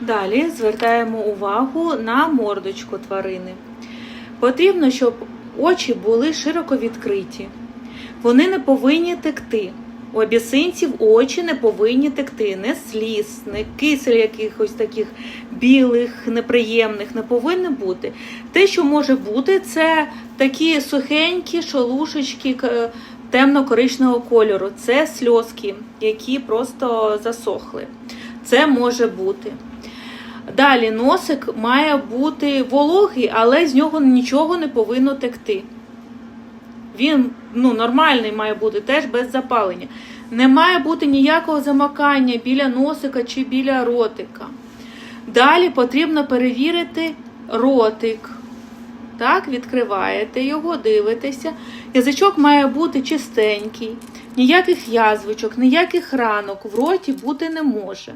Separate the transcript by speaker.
Speaker 1: Далі звертаємо увагу на мордочку тварини. Потрібно, щоб очі були широко відкриті. Вони не повинні текти. У абісинців очі не повинні текти, не сліз, не кисель якихось таких білих, неприємних не повинно бути. Те, що може бути, це такі сухенькі шолушечки темно-коричневого кольору. Це сльозки, які просто засохли. Це може бути. Далі носик має бути вологий, але з нього нічого не повинно текти. Він ну, нормальний має бути теж без запалення. Не має бути ніякого замакання біля носика чи біля ротика. Далі потрібно перевірити ротик. Так, відкриваєте його, дивитеся. Язичок має бути чистенький, ніяких язвичок, ніяких ранок в роті бути не може.